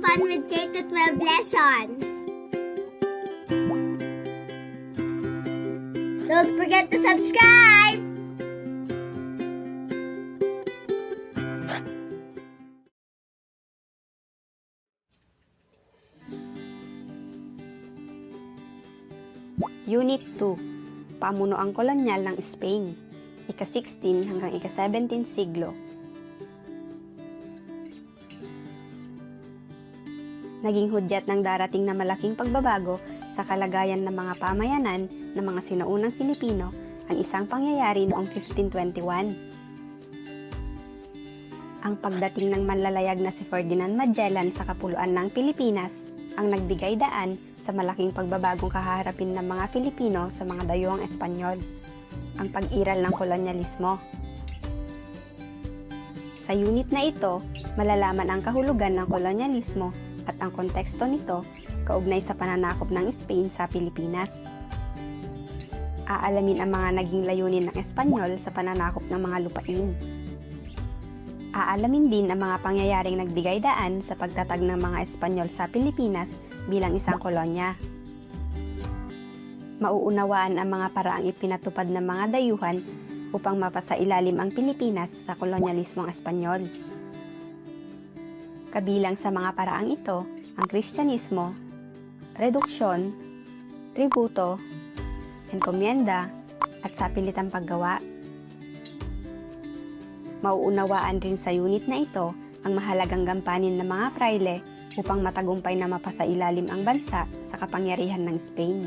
Fun with K-12 Lessons. Don't forget to subscribe! Unit 2, Pamunuang Kolonyal ng Spain, ika-16 hanggang ika-17 siglo. Naging hudyat ng darating na malaking pagbabago sa kalagayan ng mga pamayanan ng mga sinaunang Pilipino ang isang pangyayari noong 1521. Ang pagdating ng manlalayag na si Ferdinand Magellan sa kapuluan ng Pilipinas ang nagbigay daan sa malaking pagbabagong kaharapin ng mga Filipino sa mga dayuhang Espanyol, ang pag-iral ng kolonyalismo. Sa unit na ito, malalaman ang kahulugan ng kolonyalismo ang konteksto nito kaugnay sa pananakop ng Spain sa Pilipinas. Aalamin ang mga naging layunin ng Espanyol sa pananakop ng mga lupain. Aalamin din ang mga pangyayaring nagbigay daan sa pagtatag ng mga Espanyol sa Pilipinas bilang isang kolonya. Mauunawaan ang mga paraang ipinatupad ng mga dayuhan upang mapasailalim ang Pilipinas sa kolonyalismong Espanyol. Kabilang sa mga paraang ito ang Kristyanismo, reduksyon, tributo, enkomienda, at sapilitang paggawa. Mauunawaan rin sa unit na ito ang mahalagang gampanin ng mga praile upang matagumpay na mapasailalim ang bansa sa kapangyarihan ng Spain.